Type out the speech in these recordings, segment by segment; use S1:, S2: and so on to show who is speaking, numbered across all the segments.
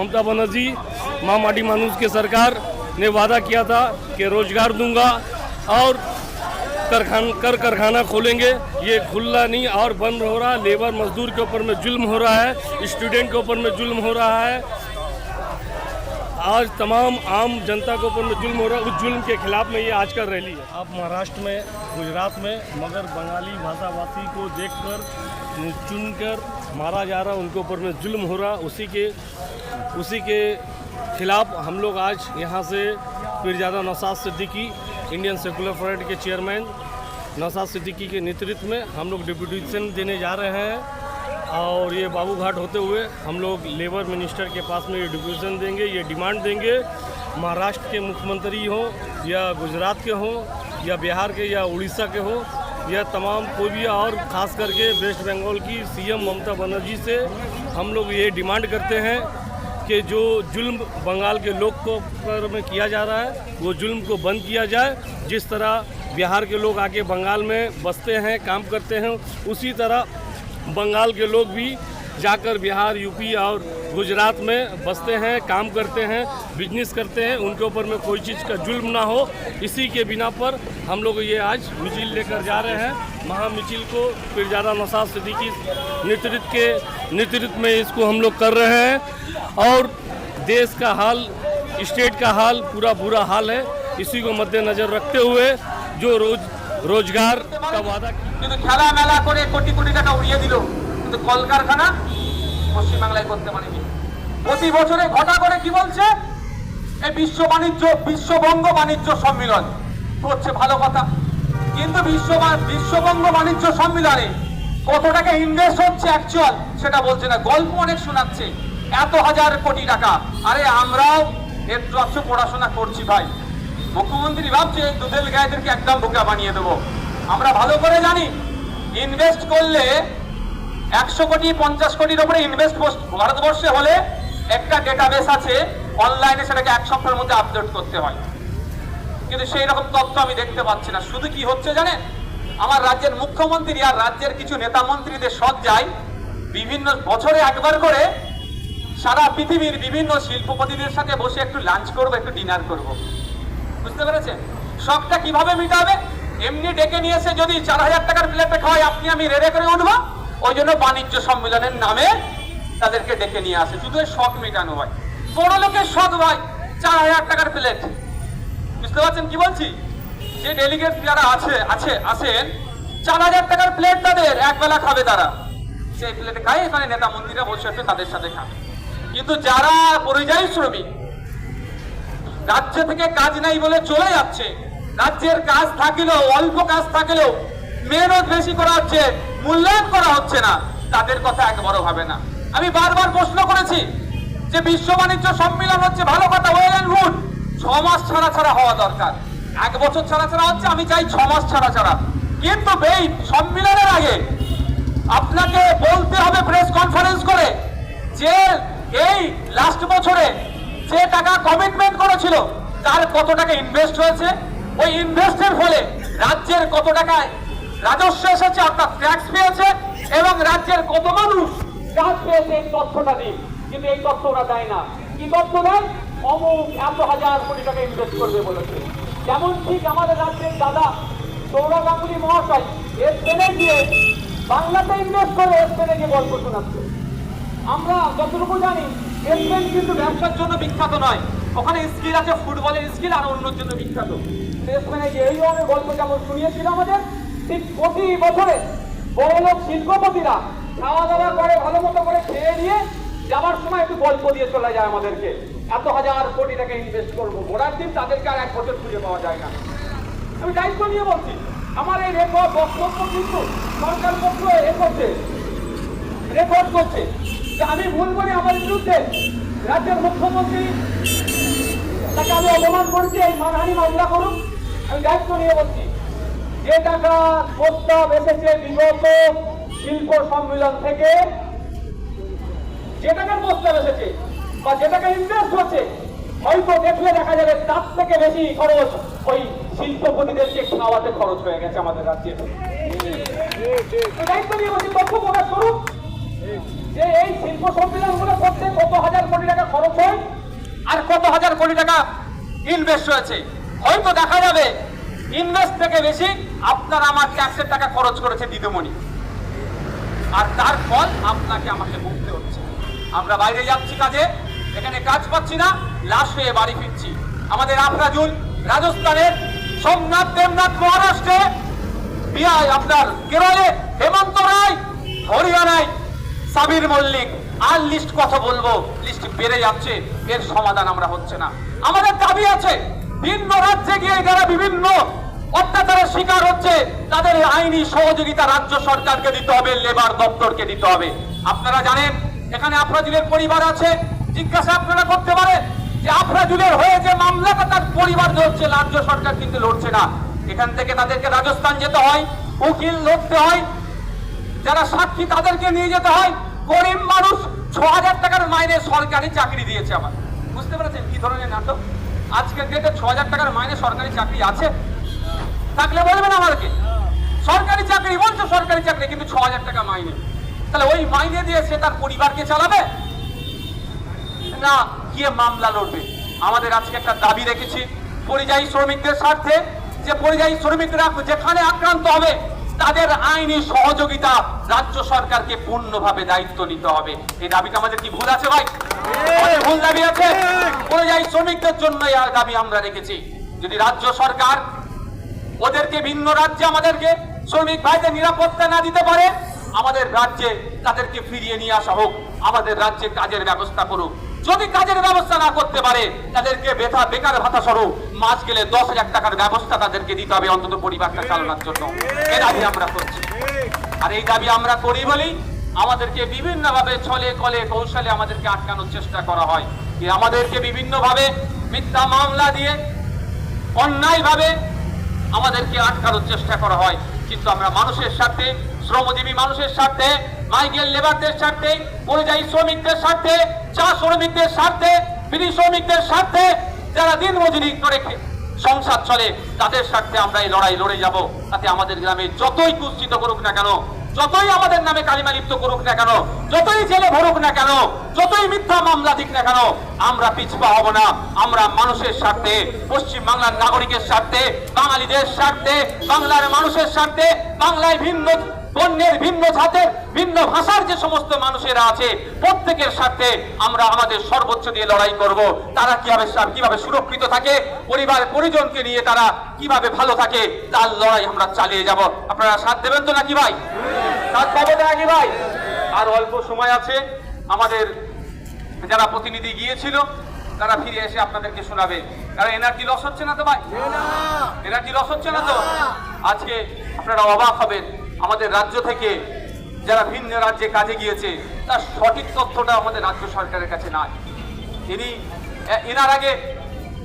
S1: ममता बनर्जी, माँ माटी मानुस की सरकार ने वादा किया था कि रोज़गार दूँगा और कारखान कर कारखाना खोलेंगे। ये खुला नहीं और बंद हो रहा लेबर मजदूर के ऊपर में जुल्म हो रहा है। स्टूडेंट के ऊपर में जुल्म हो रहा है। आज तमाम आम जनता के ऊपर में जुल्म हो रहा है। उस जुल्म के खिलाफ में ये आज का रैली है। आप महाराष्ट्र में, गुजरात में मगर बंगाली भाषाभाषी को देखकर चुनकर मारा जा रहा, उनके ऊपर में जुल्म हो रहा, उसी के उसी के खिलाफ हम लोग आज यहाँ से Pirzada Naushad Siddiqui, Indian Secular Front के चेयरमैन नौसाद सिद्दीकी के नेतृत्व में हम लोग डिप्यूटेशन देने जा रहे हैं और ये बाबू घाट होते हुए हम लोग लेबर मिनिस्टर के पास में ये डिप्यूटेशन देंगे, ये डिमांड देंगे। महाराष्ट्र के मुख्यमंत्री हों या गुजरात के हों या बिहार के या उड़ीसा के हों या तमाम कोई भी और ख़ास करके वेस्ट बंगाल की सीएम ममता बनर्जी से हम लोग ये डिमांड करते हैं कि जो जुल्म बंगाल के लोग को पर में किया जा रहा है, वो जुल्म को बंद किया जाए। जिस तरह बिहार के लोग आके बंगाल में बसते हैं, काम करते हैं, उसी तरह बंगाल के लोग भी जाकर बिहार यूपी और गुजरात में बसते हैं काम करते हैं बिजनेस करते हैं उनके ऊपर में कोई चीज़ का जुल्म ना हो इसी के बिना पर हम लोग ये आज मिचिल लेकर जा रहे हैं महामिचिल को पीरजादा नौसाद सिद्दीकी नेतृत्व के नेतृत्व में इसको हम लोग कर रहे हैं और देश का हाल स्टेट का हाल पूरा बुरा हाल है इसी को मद्देनज़र रखते हुए जो रोज रोजगार का वादा
S2: কিন্তু খেলা মেলা করে কোটি কোটি টাকা উড়িয়ে দিল কিন্তু কলকারখানা পশ্চিমবাংলায় করতে পারেনি। প্রতি বছরে ঘটা করে কি বলছে? এই বিশ্ব বাণিজ্য, বিশ্ববঙ্গ বাণিজ্য সম্মিলন। হচ্ছে ভালো কথা। কিন্তু বিশ্ব বিশ্ববঙ্গ বাণিজ্য সম্মিলনে কত টাকা ইনভেস্ট হচ্ছে অ্যাকচুয়াল সেটা বলছে না। গল্প অনেক শোনাচ্ছে। এত হাজার কোটি টাকা। আরে আমরাও একটু একটু পড়াশোনা করছি ভাই। মুখ্যমন্ত্রী ভাবছে দুধেল গায়েদেরকে একদম বোকা বানিয়ে দেবো। আমরা ভালো করে জানি। ইনভেস্ট করলে একশো কোটি, পঞ্চাশ কোটির উপরে ইনভেস্ট ভারতবর্ষে হলে একটা ডেটাবেস আছে অনলাইনে সেটাকে এক সপ্তাহের মধ্যে আপলোড করতে হয়। কিন্তু সেই রকম তথ্য আমি দেখতে পাচ্ছি না। শুধু কি হচ্ছে জানেন? আমার রাজ্যের মুখ্যমন্ত্রী আর রাজ্যের কিছু নেতা মন্ত্রীদের সৎ যায় বিভিন্ন বছরে একবার করে সারা পৃথিবীর বিভিন্ন শিল্পপতিদের সাথে বসে একটু লাঞ্চ করব, একটু ডিনার করব। বুঝতে পেরেছেন? শখটা কীভাবে মিটাবে? এমনি ডেকে নিয়ে এসে যদি চার হাজার টাকার প্লেটে খাওয়াই, আপনি আমি রেড়ে করে উঠবো? ওই জন্য বাণিজ্য সম্মেলনের নামে তাদেরকে ডেকে নিয়ে আসে। শুধু শখ মেটানো হয়। বড় লোকের শখ ভাই, চার হাজার টাকার প্লেট। বুঝতে পারছেন কি বলছি? যে ডেলিগেট যারা আছে আছে, আছেন, চার হাজার টাকার প্লেট তাদের, এক বেলা খাবে তারা। সেই প্লেটে খায়, এখানে নেতা মন্ত্রীরা বসে আছে, তাদের সাথে খাবে। কিন্তু যারা পরিযায়ী শ্রমিক, রাজ্য থেকে কাজ নাই বলে চলে যাচ্ছে, রাজ্যের কাজ থাকলেও, অল্প কাজ থাকলেও, মেহনত বেশি করা হচ্ছে মূল্যায়ন করা হচ্ছে না, তাদের কথা একবারও হবে না। আমি বারবার প্রশ্ন করেছি যে বিশ্ব বাণিজ্য সম্মেলন হচ্ছে ভালো কথা ওয়েল অ্যান্ড গুড ছ মাস ছাড়া ছাড়া হওয়া দরকার। এক বছর ছাড়া ছাড়া হচ্ছে, আমি চাই ছ মাস ছাড়া ছাড়া। কিন্তু এই সম্মেলনের আগে আপনাকে বলতে হবে প্রেস কনফারেন্স করে যে এই লাস্ট বছরে যে টাকা কমিটমেন্ট করেছিল, তার কত টাকা ইনভেস্ট হয়েছে? ওই ইনভেস্টের ফলে রাজ্যের কত টাকা রাজস্ব এসেছে, অর্থাৎ ট্যাক্স পেয়েছে, এবং রাজ্যের কত মানুষ কাজ পেয়েছে এই তথ্যটা দিন। কিন্তু এই তথ্য ওরা দেয় না। কি তথ্য দেয়? অমুক এত হাজার কোটি টাকা ইনভেস্ট করবে বলেছে। যেমন ঠিক আমাদের রাজ্যের দাদা সৌরভ গাঙ্গুলি মহাশয় স্পেনে গিয়ে বাংলাতে ইনভেস্ট করে এর স্পেনে গিয়ে গল্প শোনাচ্ছে। আমরা যতটুকু জানি স্পেন কিন্তু ব্যবসার জন্য বিখ্যাত নয়। ওখানে স্কিল আছে, ফুটবলের স্কিল আর অন্যর জন্য বিখ্যাত। স্পেনে গিয়ে এই ধরনের গল্প যেমন শুনিয়েছিল আমাদের প্রতি বছরে বড় লোক শিল্পপতিরা খাওয়া দাওয়া করে, ভালো মতো করে খেয়ে নিয়ে যাওয়ার সময় একটু গল্প দিয়ে চলে যায় আমাদেরকে। এত হাজার কোটি টাকা ইনভেস্ট করব। ঘোরার দিন তাদেরকে আর এক বছর খুঁজে পাওয়া যায় না। আমি দায়িত্ব নিয়ে বলছি, আমার এই রেকর্ড বক্তব্য কিন্তু সরকার পক্ষ এ করছে রেকর্ড করছে। যে আমি ভুল করি আমার বিরুদ্ধে রাজ্যের মুখ্যমন্ত্রী তাকে আমি অপমান করছি, এই মানহানি মামলা করুন আমি দায়িত্ব নিয়ে বলছি যে টাকা প্রস্তাব এসেছে বিগত শিল্প সম্মেলন থেকে, যে টাকার প্রস্তাব এসেছে বা যে টাকা ইনভেস্ট হচ্ছে, হয়তো দেখলে দেখা যাবে তার থেকে বেশি খরচ ওই শিল্পপতিদেরকে খাওয়াতে খরচ হয়ে গেছে আমাদের রাজ্যে। দায়িত্ব নিয়ে বলছি, তথ্য প্রকাশ করুন। যে এই শিল্প সম্মেলনগুলো করতে কত হাজার কোটি টাকা খরচ হয় আর কত হাজার কোটি টাকা ইনভেস্ট হয়েছে? হয়তো দেখা যাবে ইনভেস্ট থেকে বেশি আপনারা আমার ট্যাক্সের টাকা খরচ করেছে দিদিমণি। আর তার ফল আপনাকে আমাকে ভুগতে হচ্ছে। আমরা বাইরে যাচ্ছি কাজে, এখানে কাজ পাচ্ছি না, লাশ হয়ে বাড়ি ফিরছি। আমাদের আফরাজুল রাজস্থানের সোমনাথ দেবনাথ মহারাষ্ট্রে। বিহার আপনার কেরলে হেমন্ত রায়, হরিয়ানায় সাবির মল্লিক। আর লিস্ট কথা বলব লিস্ট বেড়ে যাচ্ছে, এর সমাধান আমরা হচ্ছে না। আমাদের দাবি আছে ভিন্ন রাজ্যে গিয়ে যারা বিভিন্ন অত্যাচারের শিকার হচ্ছে, তাদের আইনি সহযোগিতা রাজ্য সরকারকে দিতে হবে লেবার দপ্তরকে দিতে হবে। আপনারা জানেন, এখানে আফরাজুলের পরিবার আছে। জিজ্ঞাসা আপনারা করতে পারেন যে আফরাজুলের হয়ে যে মামলাটা তার পরিবার লড়ছে রাজ্য সরকার কিন্তু লড়ছে না। এখান থেকে তাদেরকে রাজস্থান যেতে হয়, উকিল লড়তে হয়, যারা সাক্ষী তাদেরকে নিয়ে যেতে হয়। গরিব মানুষ ছ টাকার মাইনে সরকারি চাকরি দিয়েছে আমার। বুঝতে পেরেছেন কি ধরনের নাটক? আজকের ডেটে ছ হাজার টাকার মাইনে সরকারি চাকরি আছে। থাকলে বলবেন আমাদেরকে। সরকারি চাকরি, বলছো সরকারি চাকরি, কিন্তু ছ হাজার টাকা মাইনে। তাহলে ওই মাইনে দিয়ে সে তার পরিবারকে চালাবে? না, গিয়ে মামলা লড়বে। আমাদের আজকে একটা দাবি রেখেছি। পরিযায়ী শ্রমিকদের স্বার্থে যে পরিযায়ী শ্রমিকরা যেখানে আক্রান্ত হবে, তাদের আইনি সহযোগিতা রাজ্য সরকারকে পূর্ণভাবে দায়িত্ব নিতে হবে। এই দাবিটা আমাদের কি ভুল আছে ভাই? আমাদের দাবি আছে? পরিযায়ী শ্রমিকদের জন্য দাবি আমরা রেখেছি। যদি রাজ্য সরকার ওদেরকে ভিন্ন রাজ্যে আমাদেরকে শ্রমিক ভাইদের নিরাপত্তা না দিতে পারে, আমাদের রাজ্যে তাদেরকে ফিরিয়ে নিয়ে আসা হোক। আমাদের রাজ্যে কাজের ব্যবস্থা করুক। যদি কাজের ব্যবস্থা না করতে পারে, তাদেরকে বেথা বেকার ভাতা স্বরূপ মাস গেলে দশ হাজার টাকার ব্যবস্থা তাদেরকে দিতে হবে অন্তত পরিবারটা চালানোর জন্য। এ দাবি আমরা করছি। আর এই দাবি আমরা করি বলেই আমাদেরকে বিভিন্নভাবে ছলে কলে কৌশলে আমাদেরকে আটকানোর চেষ্টা করা হয়। আমাদেরকে বিভিন্নভাবে মিথ্যা মামলা দিয়ে অন্যায়ভাবে আমাদেরকে আটকানোর চেষ্টা করা হয়। কিন্তু আমরা মানুষের স্বার্থে, শ্রমজীবী মানুষের স্বার্থে মাইকেল লেবারদের স্বার্থে, পরিযায়ী শ্রমিকদের স্বার্থে, চা শ্রমিকদের স্বার্থে বিড়ি শ্রমিকদের স্বার্থে যারা দিন মজুরি করে সংসার চলে, তাদের স্বার্থে আমরা এই লড়াই লড়ে যাব। তাতে আমাদের গ্রামে যতই কুৎসিত করুক না কেন যতই আমাদের নামে কালিমা লিপ্ত করুক না কেন, যতই জেলে ভরুক না কেন, যতই মিথ্যা মামলা দিক না কেন, আমরা পিছপা হব না। আমরা মানুষের স্বার্থে পশ্চিম বাংলার নাগরিকের স্বার্থে, বাঙালিদের স্বার্থে, বাংলার মানুষের স্বার্থে, বাংলায় ভিন্ন বন্যের ভিন্ন জাতের, ভিন্ন ভাষার যে সমস্ত মানুষেরা আছে, প্রত্যেকের স্বার্থে আমরা আমাদের সর্বোচ্চ দিয়ে লড়াই করব। তারা কীভাবে কীভাবে সুরক্ষিত থাকে, পরিবার পরিজনকে নিয়ে তারা কীভাবে ভালো থাকে, তার লড়াই আমরা চালিয়ে যাব। আপনারা সাথ দেবেন তো নাকি ভাই? সাথ পাবো তো নাকি ভাই। আর অল্প সময় আছে। আমাদের যারা প্রতিনিধি গিয়েছিল, তারা ফিরে এসে আপনাদেরকে শোনাবে। কারণ এনার্জি লস হচ্ছে না তো ভাই? এনার্জি লস হচ্ছে না তো? আজকে আপনারা অবাক হবেন। আমাদের রাজ্য থেকে যারা ভিন্ন রাজ্যে কাজে গিয়েছে, তার সঠিক তথ্যটা আমাদের রাজ্য সরকারের কাছে নাই। তিনি এনার আগে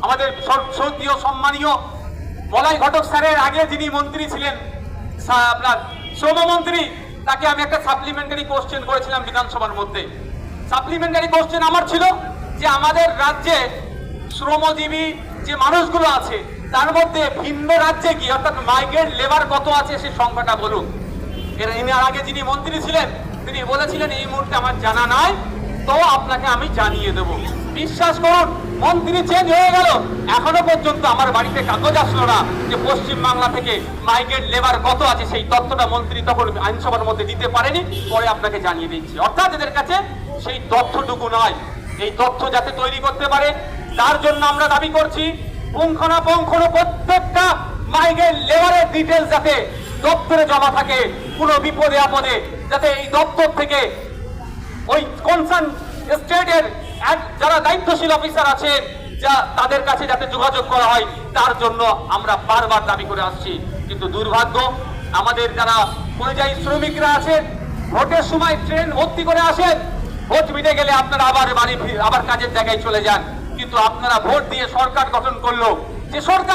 S2: আমাদের শ্রদ্ধীয়, সম্মানীয় মলাই ঘটক স্যারের আগে যিনি মন্ত্রী ছিলেন আপনার শ্রমমন্ত্রী তাকে আমি একটা সাপ্লিমেন্টারি কোশ্চেন করেছিলাম বিধানসভার মধ্যে। সাপ্লিমেন্টারি কোশ্চেন আমার ছিল যে আমাদের রাজ্যে শ্রমজীবী যে মানুষগুলো আছে, তার মধ্যে ভিন্ন রাজ্যে কি অর্থাৎ মাইগ্রেন্ট লেবার কত আছে সে সংখ্যাটা বলুন। এর এর আগে যিনি মন্ত্রী ছিলেন, তিনি বলেছিলেন, এই মুহূর্তে আমার জানা নাই, তো আপনাকে আমি জানিয়ে দেব। বিশ্বাস করুন মন্ত্রী চেঞ্জ হয়ে গেল। এখনও পর্যন্ত আমার বাড়িতে কাগজ আসলো না যে পশ্চিম বাংলা থেকে মাইগ্রেন্ট লেবার কত আছে, সেই তথ্যটা মন্ত্রী তখন আইনসভার মধ্যে দিতে পারেনি, পরে আপনাকে জানিয়ে দিচ্ছি অর্থাৎ এদের কাছে সেই তথ্যটুকু নয় এই তথ্য যাতে তৈরি করতে পারে, তার জন্য আমরা দাবি করছি, পুঙ্খানুপুঙ্খানু প্রত্যেকটা মাইগ্রেন্ট লেবারের ডিটেলস যাতে দপ্তরে জমা থাকে, কোনো বিপদে আপদে, যাতে এই দপ্তর থেকে ওই কনসার্ন স্টেটের যারা দায়িত্বশীল অফিসার আছেন যা তাদের কাছে যাতে যোগাযোগ করা হয়, তার জন্য আমরা বারবার দাবি করে আসছি। কিন্তু দুর্ভাগ্য, আমাদের যারা পরিযায়ী শ্রমিকরা আছেন, ভোটের সময় ট্রেন ভর্তি করে আসেন, ভোট মিটে গেলে আপনারা আবার বাড়ি আবার কাজের জায়গায় চলে যান। কিন্তু আপনারা ভোট দিয়ে সরকার গঠন করল। যে সরকার